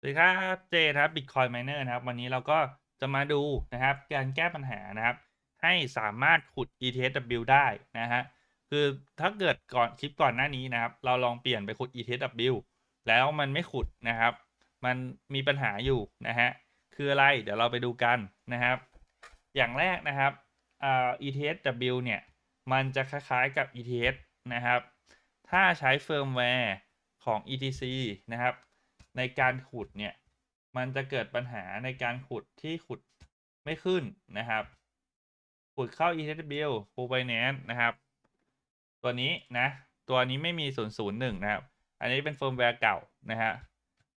สวัสดีครับเจนะครับ Bitcoin Miner นะครับ วันนี้เราก็จะมาดูนะครับ การแก้ปัญหานะครับ ให้สามารถขุด ETHW ได้นะฮะคือถ้าเกิดก่อนคลิปก่อนหน้านี้นะครับ เราลองเปลี่ยนไปขุด ETHW แล้วมันไม่ขุดนะครับ มันมีปัญหาอยู่นะฮะคืออะไรเดี๋ยวเราไปดูกันนะครับ อย่างแรกนะครับอ่า ETHW เนี่ยมันจะคล้ายๆกับ ETH นะครับ ถ้าใช้เฟิร์มแวร์ของ ETC นะครับ ในการขุดเนี่ย มันจะเกิดปัญหาในการขุดที่ขุดไม่ขึ้นนะครับ ขุดเข้า ETHW Full Binance นะครับ ตัวนี้นะ ตัวนี้ไม่มี 001 นะครับ อันนี้เป็นเฟิร์มแวร์เก่านะฮะ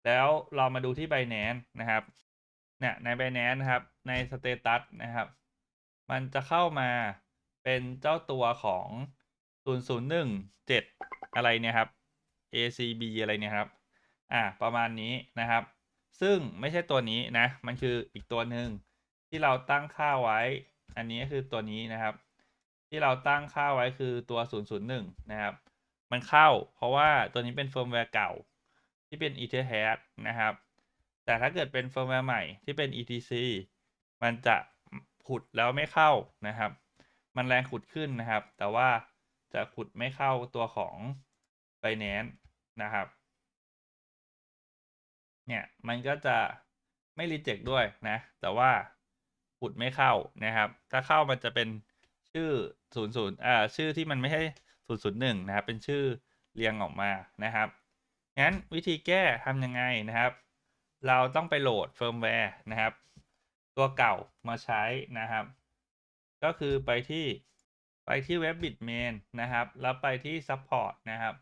แล้วเรามาดูที่ Binance นะครับ เนี่ยใน Binance นะครับ ในสเตตัสนะครับ มันจะเข้ามาเป็นเจ้าตัวของ 0017 อะไรเนี่ยครับ ACB อะไรเนี่ยครับ อ่าประมาณนี้นะครับ ซึ่งไม่ใช่ตัวนี้นะ มันคืออีกตัวหนึ่งที่เราตั้งค่าไว้ อันนี้ก็คือตัวนี้นะครับ ที่เราตั้งค่าไว้คือตัว 001 นะครับ มันเข้า เพราะว่าตัวนี้เป็นเฟิร์มแวร์เก่า ที่เป็น Etherpad นะครับ แต่ถ้าเกิดเป็นเฟิร์มแวร์ใหม่ที่เป็น ETC มันจะขุดแล้วไม่เข้านะครับ มันแรงขุดขึ้นนะครับ แต่ว่าจะขุดไม่เข้าตัวของ Binance นะครับ เนี่ยมันก็จะไม่รีเจ็คด้วยนะ แต่ว่าขุดไม่เข้านะครับ ถ้าเข้ามันจะเป็นชื่อ00อ่าชื่อที่มันไม่ใช่001นะครับ เป็นชื่อเรียงออกมานะครับงั้นวิธีแก้ทำยังไงนะครับ เราต้องไปโหลดเฟิร์มแวร์นะครับ ตัวเก่ามาใช้นะครับ ก็คือไปที่ไปที่เว็บ Bitmain นะครับ แล้วไปที่ Support นะครับ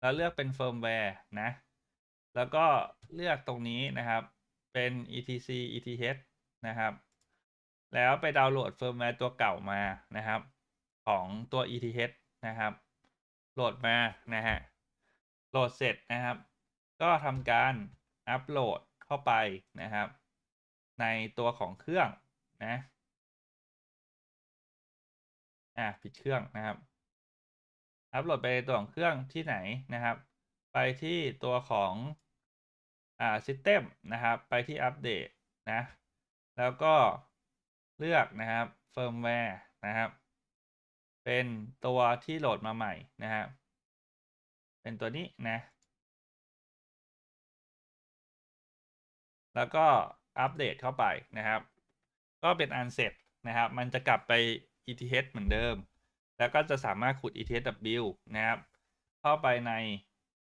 แล้วเลือกเป็นเฟิร์มแวร์นะ แล้วก็เลือกตรงนี้นะครับ เป็น etc eth นะครับ แล้วไปดาวน์โหลดเฟิร์มแวร์ตัวเก่ามานะครับ ของตัว eth นะครับ โหลดมานะฮะ โหลดเสร็จนะครับ ก็ทำการอัปโหลดเข้าไปนะครับ ในตัวของเครื่องนะอ่าปิดเครื่องนะครับ อัปโหลดไปตัวของเครื่องที่ไหนนะครับ ไปที่ตัวของอ่า System นะครับ ไปที่อัปเดตนะ แล้วก็เลือกนะครับ Firmware นะครับ เป็นตัวที่โหลดมาใหม่นะครับ เป็นตัวนี้นะ แล้วก็อัปเดตเข้าไปนะครับ ก็เป็นอันเสร็จนะครับ มันจะกลับไป ETH เหมือนเดิม แล้วก็จะสามารถขุด ETHW นะครับ เข้าไปใน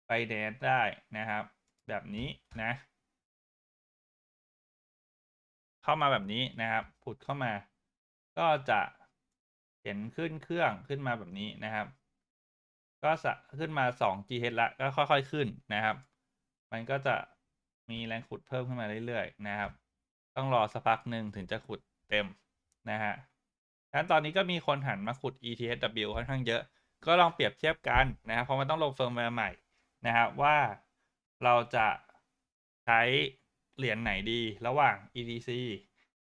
Binance ได้นะครับ แบบนี้นะ เข้ามาแบบนี้นะครับ ผุดเข้ามา ก็จะเห็นขึ้นเครื่องขึ้นมาแบบนี้นะครับ ก็จะขึ้นมา 2 GH ละก็ค่อยๆขึ้นนะครับ มันก็จะมีแรงขุดเพิ่มขึ้นมาเรื่อยๆนะครับ ต้องรอสักพักหนึ่งถึงจะขุดเต็มนะฮะงั้นตอนนี้ก็มีคนหันมาขุด ETHW ค่อนข้างเยอะ ก็ลองเปรียบเทียบกันนะครับ เพราะมันต้องลงเฟิร์มแวร์ใหม่ นะครับว่าเราจะใช้เหรียญไหนดีระหว่าง ETC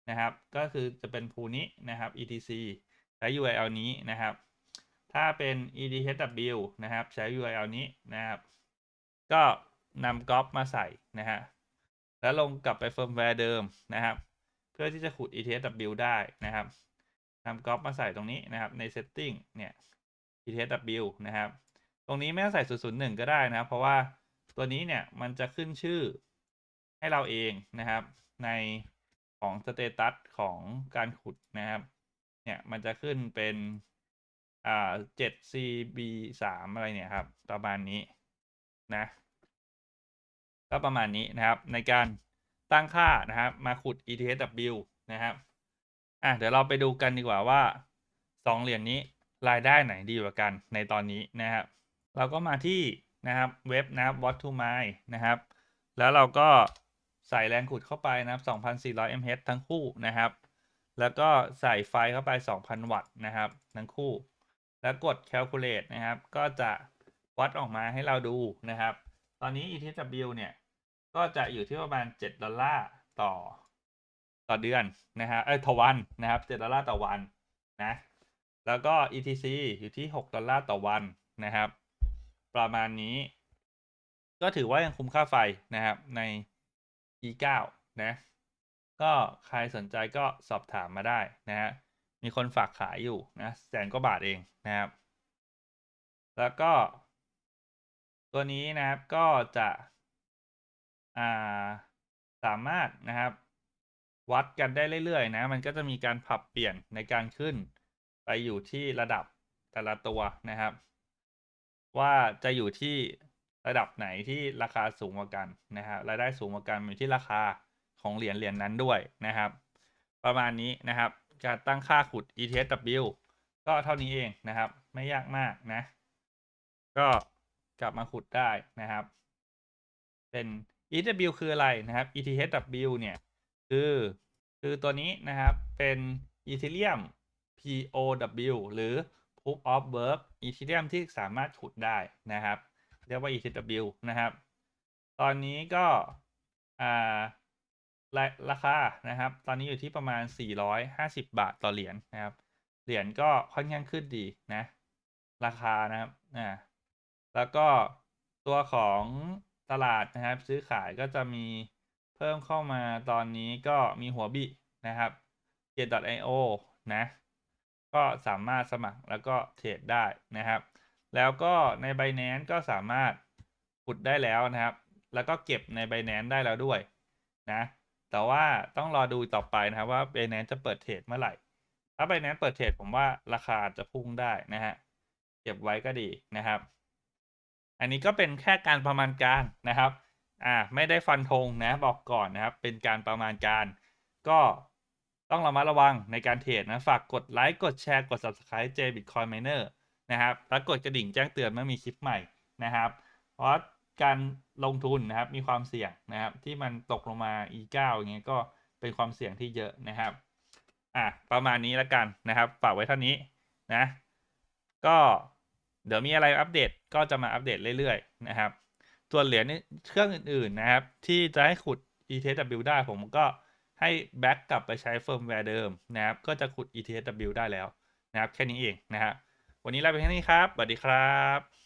นะครับ ก็คือจะเป็นพูนี้นะครับ ETC ใช้ URL นี้นะครับ ถ้าเป็น ETHW นะครับ ใช้ URL นี้นะครับ ก็นำก๊อปมาใส่นะฮะ แล้วลงกลับไปเฟิร์มแวร์เดิมนะครับ เพื่อที่จะขุด ETHW ได้นะครับนำก๊อปมาใส่ตรงนี้นะครับใน Setting เนี่ย ETHW นะครับ ตรงนี้ไม่ต้องใส่001ก็ได้นะครับ เพราะว่าตัวนี้เนี่ยมันจะขึ้นชื่อให้เราเองนะครับ ในของสเตตัสของการขุดนะครับ เนี่ยมันจะขึ้นเป็นอ่า 7CB 3อะไรเนี่ยครับ ประมาณนี้นะ ก็ประมาณนี้นะครับ ในการตั้งค่านะครับ มาขุด ETHW นะครับอะเดี๋ยวเราไปดูกันดีกว่าว่า 2 เหรียญนี้รายได้ไหนดีกว่ากันในตอนนี้นะครับ เราก็มาที่นะครับเว็บนะครับ What to Mine นะครับ แล้วเราก็ใส่แรงขุดเข้าไปนะครับ 2,400 mh ทั้งคู่นะครับ แล้วก็ใส่ไฟเข้าไป 2,000 วัตต์นะครับ ทั้งคู่ แล้วกด calculate นะครับ ก็จะวัดออกมาให้เราดูนะครับ ตอนนี้ ETW เนี่ย ก็จะอยู่ที่ประมาณ 7 ดอลลาร์ต่อต่อเดือนนะฮะเอ้ยต่อวันนะครับ 7 ดอลลาร์ต่อวันนะ แล้วก็ ETC อยู่ที่ 6 ดอลลาร์ต่อวันนะครับ ประมาณนี้ ก็ถือว่ายังคุ้มค่าไฟนะครับใน E9 นะ ก็ใครสนใจก็สอบถามมาได้นะฮะมีคนฝากขายอยู่นะแสนกว่าบาทเองนะครับ แล้วก็ ตัวนี้นะครับก็จะอ่าสามารถนะครับ วัดกันได้เรื่อยๆ นะ มันก็จะมีการปรับเปลี่ยนในการขึ้น ไปอยู่ที่ระดับแต่ละตัวนะครับ ว่าจะอยู่ที่ระดับไหนที่ราคาสูงกว่ากันนะครับรายได้สูงกว่ากันอยู่ที่ราคาของเหรียญเหรียญนั้นด้วยนะครับ ประมาณนี้นะครับ การตั้งค่าขุด ETSW ก็เท่านี้เองนะครับ ไม่ยากมากนะ ก็กลับมาขุดได้นะครับ เป็น ETW คืออะไรนะครับ ETHW เนี่ยคือคือตัวนี้นะครับเป็น Ethereum POW หรือ Proof of Work Ethereum ที่สามารถขุดได้นะครับ เรียกว่า ETW นะครับ ตอนนี้ก็อ่าราราคานะครับ ตอนนี้อยู่ที่ประมาณ 450 บาทต่อเหรียญนะครับ เหรียญก็ค่อนข้างขึ้นดีนะ ราคานะครับอ่าแล้วก็ตัวของตลาดนะครับ ซื้อขายก็จะมีเพิ่มเข้ามาตอนนี้ก็มีหัวบินะครับ Gate.io นะ ก็สามารถสมัครแล้วก็เทรดได้นะครับ แล้วก็ใน Binance ก็สามารถขุดได้แล้วนะครับ แล้วก็เก็บใน Binance ได้แล้วด้วยนะ แต่ว่าต้องรอดูต่อไปนะครับว่า Binance จะเปิดเทรดเมื่อไหร่ ถ้า Binance เปิดเทรดผมว่าราคาจะพุ่งได้นะฮะ เก็บไว้ก็ดีนะครับ อันนี้ก็เป็นแค่การประมาณการนะครับ อ่าไม่ได้ฟันธงนะบอกก่อนนะครับ เป็นการประมาณการ ก็ ต้องระมัดระวังในการเทรดนะ ฝากกดไลค์กดแชร์กด subscribe J Bitcoin Miner นะครับแล้วกดกระดิ่งแจ้งเตือนเมื่อมีคลิปใหม่นะครับ เพราะการลงทุนนะครับมีความเสี่ยงนะครับ ที่มันตกลงมา E9 อย่างเงี้ยก็เป็นความเสี่ยงที่เยอะนะครับอะประมาณนี้แล้วกันนะครับ ฝากไว้เท่านี้นะ ก็เดี๋ยวมีอะไรอัปเดตก็จะมาอัปเดตเรื่อยๆนะครับ ส่วนเหรียญเครื่องอื่นๆนะครับ ที่จะให้ขุด ETHW ได้ผมก็ ให้แบ็กกลับไปใช้เฟิร์มแวร์เดิมนะครับ ก็จะขุด ETHW ได้แล้วนะครับ แค่นี้เองนะครับวันนี้ลาไปแค่นี้ครับสวัสดีครับ